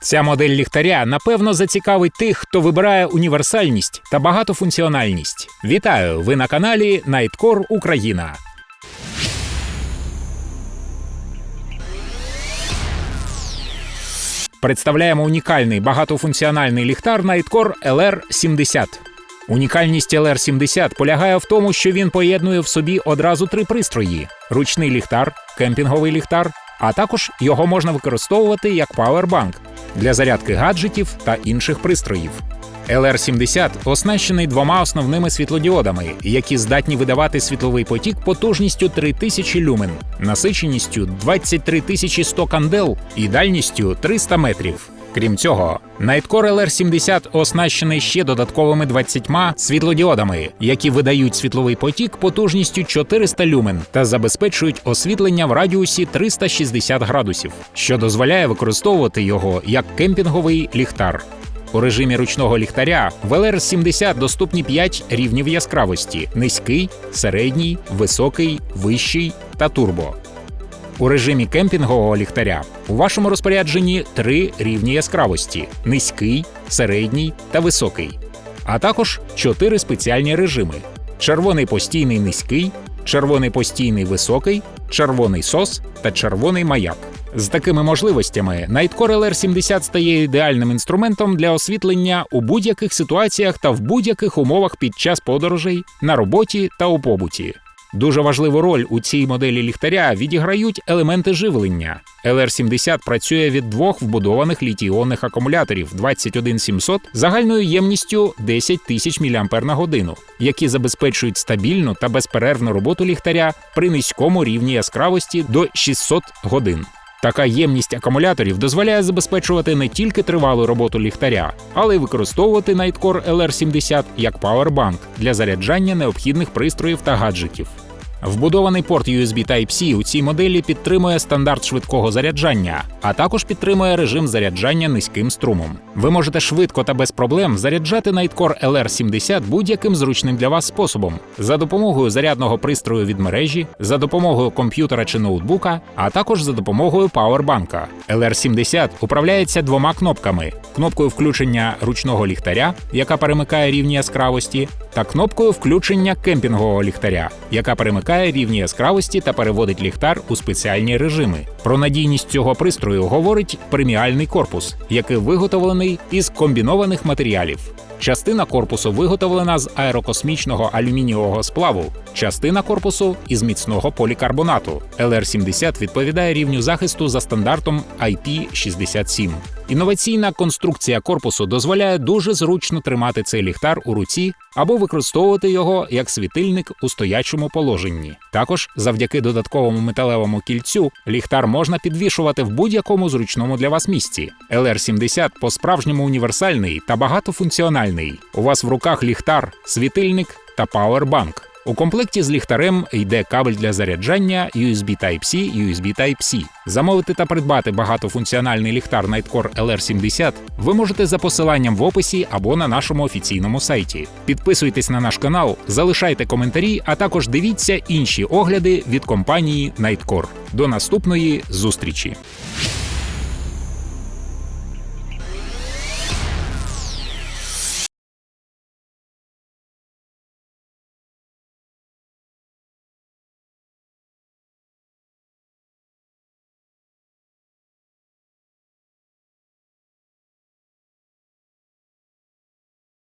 Ця модель ліхтаря напевно зацікавить тих, хто вибирає універсальність та багатофункціональність. Вітаю! Ви на каналі Nightcore Україна. Представляємо унікальний багатофункціональний ліхтар Nightcore LR70. Унікальність LR70 полягає в тому, що він поєднує в собі одразу три пристрої: ручний ліхтар, кемпінговий ліхтар, а також його можна використовувати як павербанк для зарядки гаджетів та інших пристроїв. LR70 оснащений двома основними світлодіодами, які здатні видавати світловий потік потужністю 3000 люмен, насиченістю 23100 кандел і дальністю 300 метрів. Крім цього, Nightcore LR70 оснащений ще додатковими 20 світлодіодами, які видають світловий потік потужністю 400 люмен та забезпечують освітлення в радіусі 360 градусів, що дозволяє використовувати його як кемпінговий ліхтар. У режимі ручного ліхтаря в LR70 доступні 5 рівнів яскравості: низький, середній, високий, вищий та турбо. У режимі кемпінгового ліхтаря у вашому розпорядженні три рівні яскравості: низький, середній та високий, а також чотири спеціальні режими: червоний постійний низький, червоний постійний високий, червоний сос та червоний маяк. З такими можливостями Nightcore LR70 стає ідеальним інструментом для освітлення у будь-яких ситуаціях та в будь-яких умовах під час подорожей, на роботі та у побуті. Дуже важливу роль у цій моделі ліхтаря відіграють елементи живлення. LR70 працює від двох вбудованих літій-іонних акумуляторів 21700 загальною ємністю 10 тисяч мАч, які забезпечують стабільну та безперервну роботу ліхтаря при низькому рівні яскравості до 600 годин. Така ємність акумуляторів дозволяє забезпечувати не тільки тривалу роботу ліхтаря, але й використовувати Nightcore LR70 як павербанк для заряджання необхідних пристроїв та гаджетів. Вбудований порт USB Type-C у цій моделі підтримує стандарт швидкого заряджання, а також підтримує режим заряджання низьким струмом. Ви можете швидко та без проблем заряджати Nightcore LR70 будь-яким зручним для вас способом за допомогою зарядного пристрою від мережі, за допомогою комп'ютера чи ноутбука, а також за допомогою павербанка. LR70 управляється двома кнопками: кнопкою включення ручного ліхтаря, яка перемикає рівні яскравості, та кнопкою включення кемпінгового ліхтаря, яка перемикає рівні яскравості та переводить ліхтар у спеціальні режими. Про надійність цього пристрою говорить преміальний корпус, який виготовлений із комбінованих матеріалів. Частина корпусу виготовлена з аерокосмічного алюмінієвого сплаву, частина корпусу із міцного полікарбонату. LR70 відповідає рівню захисту за стандартом IP67. Інноваційна конструкція корпусу дозволяє дуже зручно тримати цей ліхтар у руці або використовувати його як світильник у стоячому положенні. Також, завдяки додатковому металевому кільцю, ліхтар можна підвішувати в будь-якому зручному для вас місці. LR70 по-справжньому універсальний та багатофункціональний. У вас в руках ліхтар, світильник та пауербанк. У комплекті з ліхтарем йде кабель для заряджання USB Type-C, USB Type-C. Замовити та придбати багатофункціональний ліхтар Nightcore LR70 ви можете за посиланням в описі або на нашому офіційному сайті. Підписуйтесь на наш канал, залишайте коментарі, а також дивіться інші огляди від компанії Nightcore. До наступної зустрічі!